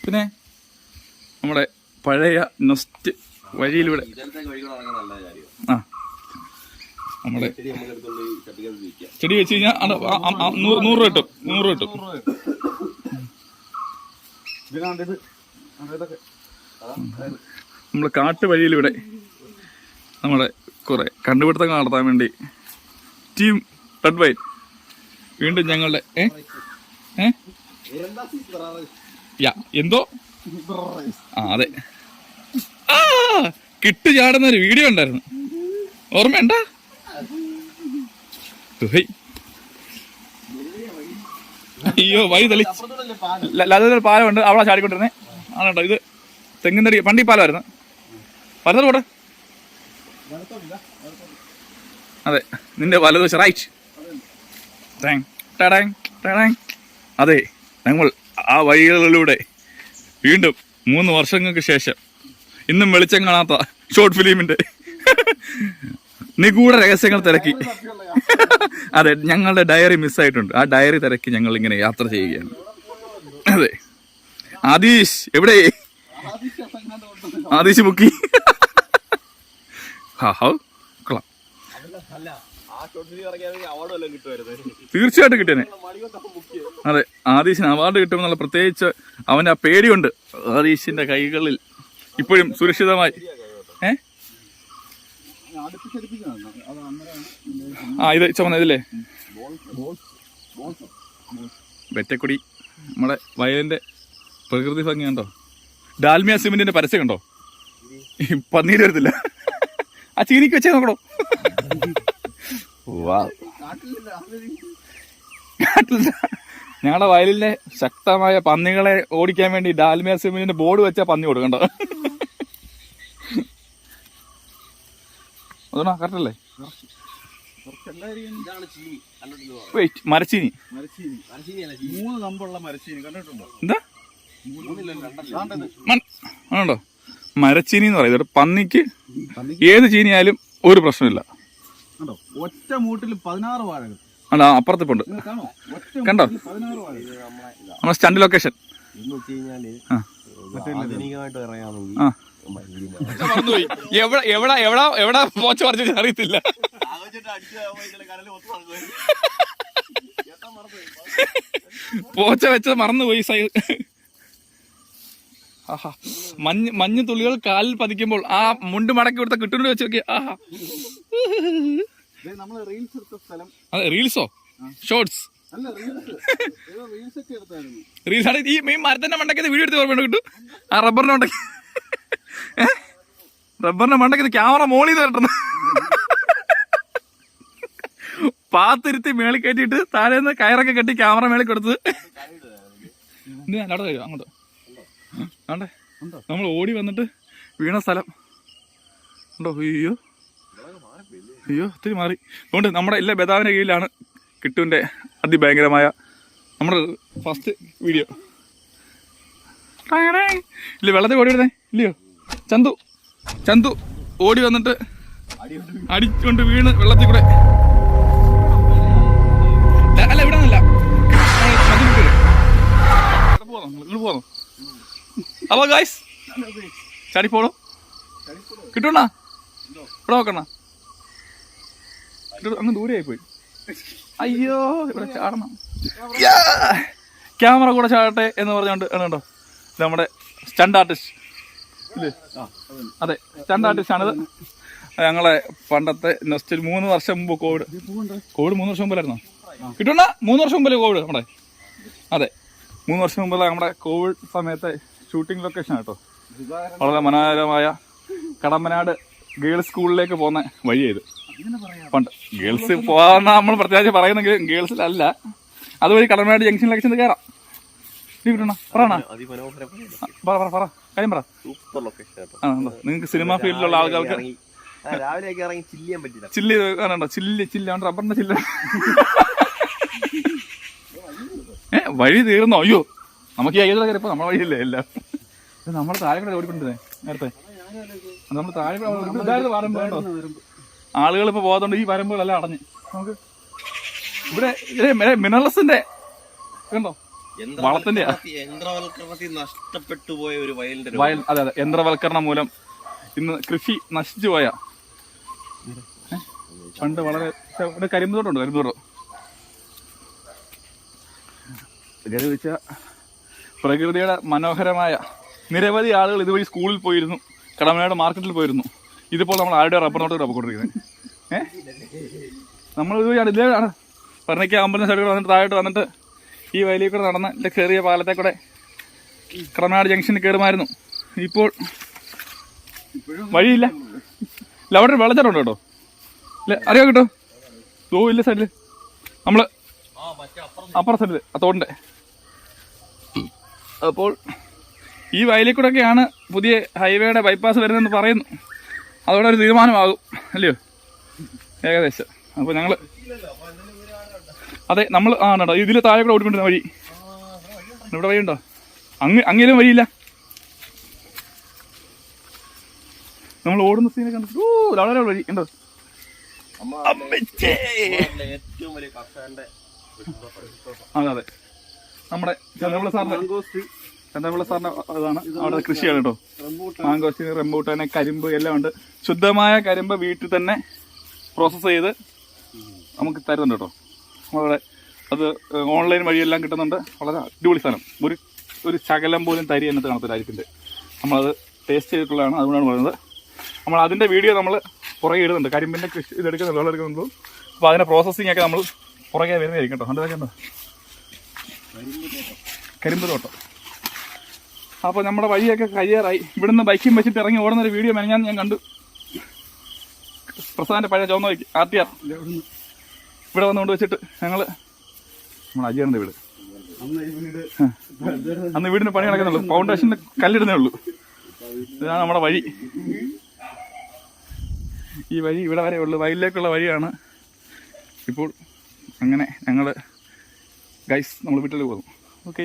പിന്നെ നമ്മുടെ പഴയ നൊസ്റ്റ് വഴിയിലൂടെ. ആ. നമ്മുടെ ചെടി വെച്ച് കഴിഞ്ഞാൽ നൂറ് രൂപ കിട്ടും നൂറ് കിട്ടും. നമ്മൾ കാട്ടു. വഴിയിലൂടെ നമ്മുടെ കുറെ കണ്ടുപിടുത്തങ്ങൾ നടത്താൻ വേണ്ടി ടീം റെഡ് വൈറ്റ് വീണ്ടും ഞങ്ങളുടെ ഏ? യാ എന്തോ? ആ അതെ. ആ കിട്ടു ചാടുന്ന ഒരു വീഡിയോ ഉണ്ടായിരുന്നു. ഓർമ്മയുണ്ട. അയ്യോ വഴി തെളി ലതൊരു പാലമുണ്ട്. അവിടെ ചാടിക്കൊണ്ടിരുന്നേ. ആണ് കേട്ടോ ഇത് തെങ്ങിന്തടി പണ്ടി പാലമായിരുന്നു വലത് കൂടെ അതെ നിന്റെ വലതുവശം റൈറ്റ് ടാങ്, ടാടാങ്, ടാടാങ്. അതെ ഞങ്ങൾ ആ വഴികളിലൂടെ വീണ്ടും മൂന്ന് വർഷങ്ങൾക്ക് ശേഷം ഇന്നും വെളിച്ചം കാണാത്ത ഷോർട്ട് ഫിലിമിന്റെ നിഗൂഢ രഹസ്യങ്ങൾ തിരക്കി. അതെ ഞങ്ങളുടെ ഡയറി മിസ്സായിട്ടുണ്ട് ആ ഡയറി തിരക്കി ഞങ്ങൾ ഇങ്ങനെ യാത്ര ചെയ്യുകയാണ്. അതെ. ആദീഷ് എവിടെ? ആദീഷ് മുക്കി. ഹാ ഹൗ കൊള്ളാം. തീർച്ചയായിട്ടും കിട്ടിയനെ. അതെ ആദീശൻ അവാർഡ് കിട്ടുമെന്നുള്ള പ്രത്യേകിച്ച് അവന്റെ ആ പേടിയുണ്ട്. ആദീഷിന്റെ കൈകളിൽ ഇപ്പോഴും സുരക്ഷിതമായി. ഏ? ആ ഇത് ചുമന്ന ഇതില്ലേ? വെറ്റക്കുടി നമ്മുടെ വയലിന്റെ പ്രകൃതി ഭംഗി കണ്ടോ? ഡാൽമിയ സിമെന്റിന്റെ പരസ്യം കണ്ടോ? പന്നീര് വരത്തില്ല ആ ചീനിക്ക് വെച്ചേ നോക്കണോ? ഞങ്ങളുടെ വയലിലെ ശക്തമായ പന്നികളെ ഓടിക്കാൻ വേണ്ടി ഡാൽമിയ സിമിന്റെ ബോർഡ് വെച്ചാ പന്നി കൊടുക്കണ്ടോ? അതാണോ കറക്റ്റ് അല്ലേ വെയിറ്റ് മരച്ചീനി. മൂന്ന് കമ്പുള്ള മരച്ചീനി കണ്ടിട്ടുണ്ടോ? എന്താ? ആണോ മരച്ചീനി എന്ന് പറയുന്നത് പന്നിക്ക് ഏത് ചീനിയായാലും ഒരു പ്രശ്നമില്ല. കണ്ടോ? ഒറ്റ മൂട്ടിൽ പതിനാറ് വാഴകൾ. ആണോ അപ്പുറത്തിപ്പുണ്ട്. കാണോ? ഒറ്റ കണ്ടോ? മൂട്ടിൽ പതിനാറ് വാഴകൾ. നമ്മുടെ സ്റ്റണ്ട് ലൊക്കേഷൻ ഇന്ന് വെച്ച് കഴിഞ്ഞാൽ ആ. ഇത് ആധുനികമായിട്ട് ഇറങ്ങാമെങ്കിൽ ആ. ഭയങ്കര മറന്നുപോയി എവിടെ എവിടെ എവിടെ എവിടെ പോച്ച പറിച്ചു അറിയത്തില്ല. പോച്ച വെച്ചത് മറന്നുപോയി സൈ ആഹാ. മഞ്ഞ് മഞ്ഞ് തുള്ളികൾ കാലിൽ പതിക്കുമ്പോൾ ആ മുണ്ട് മടക്കി കൊടുത്ത കിട്ടുന്നു വെച്ച് നോക്കി ആഹാ. അതെ റീൽസോ ഷോർട്സ് അല്ല റീൽസ് ഏതോ റീൽസ് എടുത്തായിരുന്നു. റീൽസ് ആണ്. ഈ മെയിൻ മരത്തിന്റെ മണ്ടയ്ക്ക് വീഡിയോ എടുത്ത് ഓർമ്മ കിട്ടും? ആ റബ്ബറിന്റെ മണ്ടയ്ക്ക്. ഏ? റബ്ബറിന്റെ മണ്ടയ്ക്ക് ക്യാമറ മോളിൽ നിന്ന് കിട്ടുന്നു പാത്തിരുത്തി മേളിൽ കയറ്റിയിട്ട് താഴെ നിന്ന് കയറൊക്കെ കെട്ടി ക്യാമറ മേളിൽ കൊടുത്ത് അങ്ങോട്ട്. ആണ്ടേ? നമ്മൾ ഓടി വന്നിട്ട് വീണ സ്ഥലം. ഉണ്ടോ? അയ്യോ. അയ്യോ ഒത്തിരി മാറി. അതുകൊണ്ട് നമ്മുടെ എല്ലാ ബദാവിന്റെ കീഴിലാണ് കിട്ടുവിന്റെ അതിഭയങ്കരമായ നമ്മുടെ ഫസ്റ്റ് വീഡിയോ ഇല്ല വെള്ളത്തിൽ ഓടി വരുന്നേ. ഇല്ലയോ? ചന്തു. ചന്തു ഓടി വന്നിട്ട് അടിച്ചുകൊണ്ട് വീണ് വെള്ളത്തിൽ കൂടെ. അല്ല ഇവിടെ നിന്നല്ല. ഇങ്ങോട്ട് പോന്നോ അപ്പൊ ഗായ്സ് ചാടിപ്പോളൂ കിട്ടണ ഇവിടെ നോക്കണ അങ്ങ് ദൂരെയായി പോയി അയ്യോ ഇവിടെ ചാടണം. ക്യാമറ കൂടെ ചാടട്ടെ എന്ന് പറഞ്ഞുകൊണ്ട് കണ്ടോ? നമ്മുടെ സ്റ്റണ്ട് ആർട്ടിസ്റ്റ് ഇല്ലേ? അതെ സ്റ്റണ്ട് ആർട്ടിസ്റ്റ് ആണിത്. ഞങ്ങളെ പണ്ടത്തെ നെക്സ്റ്റ് മൂന്ന് വർഷം മുമ്പ് കോവിഡ്. കോവിഡ് മൂന്ന് വർഷം മുമ്പിലായിരുന്നോ? കിട്ടണ മൂന്ന് വർഷം മുമ്പല്ലേ കോവിഡ് നമ്മുടെ. അതെ. മൂന്ന് വർഷം മുമ്പല്ല നമ്മുടെ കോവിഡ് സമയത്തെ ഷൂട്ടിംഗ് ലൊക്കേഷൻ കേട്ടോ വളരെ മനോഹരമായ കടമ്പനാട് ഗേൾസ് സ്കൂളിലേക്ക് പോകുന്ന വഴിയത് പണ്ട് ഗേൾസ് പോകാൻ നമ്മൾ പ്രത്യേകിച്ച് പറയുന്നെങ്കിൽ ഗേൾസിലല്ല. അതുവഴി കടമ്പനാട് ജംഗ്ഷനിലേക്ക് ചെന്ന് കയറാം നീ കിട്ടണ പറയണ? അതിമനോഹരമായ പറ പറ പറ. കാര്യം പറ. സൂപ്പർ ലൊക്കേഷൻ കേട്ടോ ആ നിങ്ങൾക്ക് സിനിമ ഫീൽഡിലുള്ള ആൾക്കാർക്ക് ചില്ല് കാണണ്ടോ ചില്ല് റബ്ബറിന്റെ ചില്ല. ഏ വഴി തീർന്നോ? അയ്യോ. നമുക്ക് ഈ അയ്യോ ഇപ്പൊ നമ്മളെ വഴിയില്ലേ എല്ലാം? ഇത് നമ്മുടെ താഴെ കൂടെ ഓടിക്കൊണ്ടിരുന്നേ നേരത്തെ. നമ്മൾ താഴെ ഇതായിരുന്നു വരമ്പ് കേട്ടോ. ആളുകൾ ഇപ്പൊ പോകാത്തോണ്ട് ഈ വരമ്പുകളെല്ലാം അടഞ്ഞ്. നമുക്ക് ഇവിടെ മിനറൽസിന്റെ കണ്ടോ? വളത്തിന്റെ യന്ത്രവൽക്കരണത്തിൽ- നഷ്ടപ്പെട്ടു പോയ ഒരു വയലിന്റെ വയൽ അതെ അതെ. യന്ത്രവൽക്കരണം മൂലം ഇന്ന് കൃഷി നശിച്ചു പോയ? പണ്ട് വളരെ ഇവിടെ കരിമ്പ് തോട്ടമുണ്ട് കരിമ്പ് തോട്ടം. ഇതെന്ന് വെച്ചാൽ പ്രകൃതിയുടെ മനോഹരമായ നിരവധി ആളുകൾ ഇതുവഴി സ്കൂളിൽ പോയിരുന്നു. കടമനാട് മാർക്കറ്റിൽ പോയിരുന്നു. ഇതിപ്പോൾ നമ്മൾ ആരുടെ റബ്ബർ നോട്ട് റബ്ബർ ഏഹ് നമ്മൾ ഇതുവഴിയാണ് ഇതിലാണ് പറഞ്ഞിക്ക് അമ്പലം സൈഡിൽ വന്നിട്ട് താഴോട്ട് വന്നിട്ട് ഈ വയലിൽ കൂടെ നടന്ന് എന്റെ ചെറിയ പാലത്തെ കൂടെ കടമനാട് ജംഗ്ഷനിൽ കയറുമായിരുന്നു ഇപ്പോൾ വഴിയില്ല. ഇല്ല അവിടെ ഒരു വെള്ളച്ചാട്ടം കേട്ടോ ഇല്ല അറിയാം കേട്ടോ? ഓ ഇല്ല സൈഡിൽ നമ്മൾ അപ്പുറം അപ്പുറ സൈഡിൽ ആ തോടിന്റെ അപ്പോൾ ഈ വയലിൽ കൂടെയൊക്കെയാണ് പുതിയ ഹൈവേയുടെ ബൈപ്പാസ് വരുന്നതെന്ന് പറയുന്നു. അതോടെ ഒരു തീരുമാനമാകും അല്ലയോ? ഏകദേശം. അപ്പോൾ ഞങ്ങൾ അതെ നമ്മൾ ആ കേട്ടോ ഇതിൽ താഴെ കൂടെ ഓടിക്കൊണ്ടിരുന്ന വഴി. ഇവിടെ ഉണ്ടോ? അങ്ങ് അങ്ങേലും വഴിയില്ല. നമ്മൾ ഓടുന്ന സീനെ കണ്ടിട്ട് ഓ വളരെ വഴി ഉണ്ടോ അതെ അതെ. നമ്മുടെ ചന്ദ്രപിള്ള സാറിന്റെ ചന്ദ്രപിള്ള സാറിന്റെ അതാണ് അവിടെ കൃഷിയാണ് കേട്ടോ. മാങ്കോസ്റ്റിന് റംബൂട്ടാന് കരിമ്പ് എല്ലാം ഉണ്ട്. ശുദ്ധമായ കരിമ്പ് വീട്ടിൽ തന്നെ പ്രോസസ്സ് ചെയ്ത് നമുക്ക് തരുന്നുണ്ട് കേട്ടോ. നമ്മളവിടെ അത് ഓൺലൈൻ വഴിയെല്ലാം കിട്ടുന്നുണ്ട്. വളരെ അടിപൊളി സാധനം. ഒരു ഒരു ശകലം പോലും തരി എന്നത് കാണത്തില്ല അരിപ്പിന്റെ നമ്മളത് ടേസ്റ്റ് ചെയ്തിട്ടുള്ളതാണ് അതുകൊണ്ടാണ് പറയുന്നത് നമ്മൾ അതിന്റെ വീഡിയോ നമ്മൾ പുറകെ ഇടുന്നുണ്ട്. കരിമ്പിന്റെ കൃഷി ഇതെടുക്കുന്നുണ്ട് വെള്ളം എടുക്കുന്നുള്ളൂ അപ്പോൾ അതിന്റെ പ്രോസസ്സിംഗ് ഒക്കെ നമ്മൾ പുറകെ വരുന്നതായിരിക്കും കേട്ടോ. കണ്ടോ. കരിമ്പ് തോട്ടം. അപ്പോൾ നമ്മുടെ വഴിയൊക്കെ കഴിയാറായി ഇവിടുന്ന് ബൈക്കും വെച്ചിട്ട് ഇറങ്ങി ഓടുന്നൊരു വീഡിയോ മെനഞ്ഞാൽ ഞാൻ കണ്ടു. പ്രസാദിന്റെ പഴയ ചുവന്ന വയ്ക്കും ആർ ടി ആർ. ഇവിടെ വന്നുകൊണ്ട് വെച്ചിട്ട് ഞങ്ങൾ അന്ന് ഈ വീട്. അന്ന് വീടിന് പണി നടക്കുന്നുള്ളൂ. ഫൗണ്ടേഷന് കല്ലിടുന്നേ ഉള്ളൂ. ഇതാണ് നമ്മുടെ വഴി. ഈ വഴി ഇവിടെ വരെ ഉള്ളു. വയലിലേക്കുള്ള വഴിയാണ്. ഇപ്പോൾ അങ്ങനെ ഞങ്ങൾ ഗൈസ് നമ്മൾ വീട്ടിൽ പോകുന്നു. ഓക്കെ